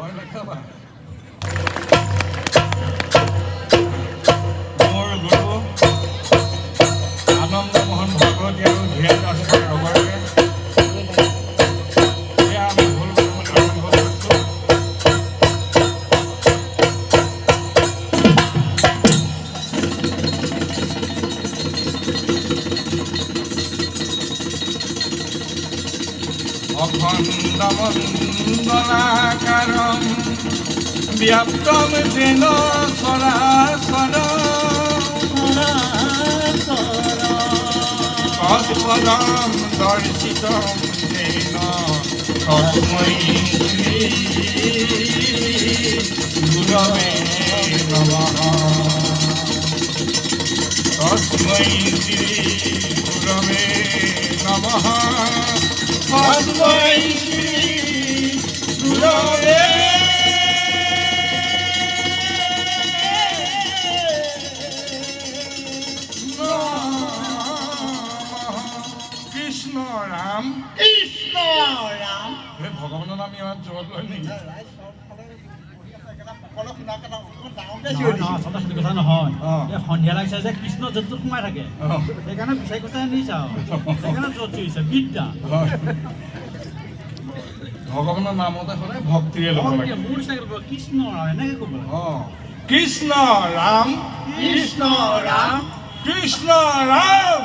Bueno, cámara. অখণ্ডমন্দনাকারম ব্যাপ্তম যেন সরাসর। তৎপরম দর্শিতম যেন তন্ময়ী গুরবে নমঃ। তন্ময়ী গুরবে নমঃ। কৃষ্ণ ৰাম কৃষ্ণ ৰাম হে ভগৱানৰ নাম ইমান জল হয়নি। শুনা কথা নহয়, কথা সন্ধিয়া লাগিছে যে কৃষ্ণ য'ত সোমাই থাকে। সেইকাৰণে বিচাৰি আনিছে সেইকাৰণে য'ত বিদ্যা। ভগৱানৰ নামতে সদায় ভক্তিৰে ল'ব লাগে। মোৰ নিচিনাকে কৃষ্ণ এনেকে ক'ব কৃষ্ণ ৰাম কৃষ্ণ ৰাম কৃষ্ণ ৰাম।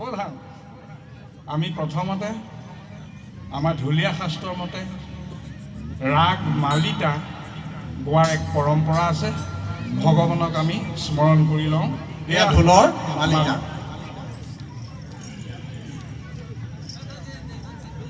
সাৱধান আমি প্ৰথমতে আমাৰ ঢুলীয়া শাস্ত্ৰৰ মতে ৰাগ মালিতা গোৱাৰ এক পৰম্পৰা আছে। ভগৱানক আমি স্মৰণ কৰি লওঁ। এয়া ঢোলৰ মালিকা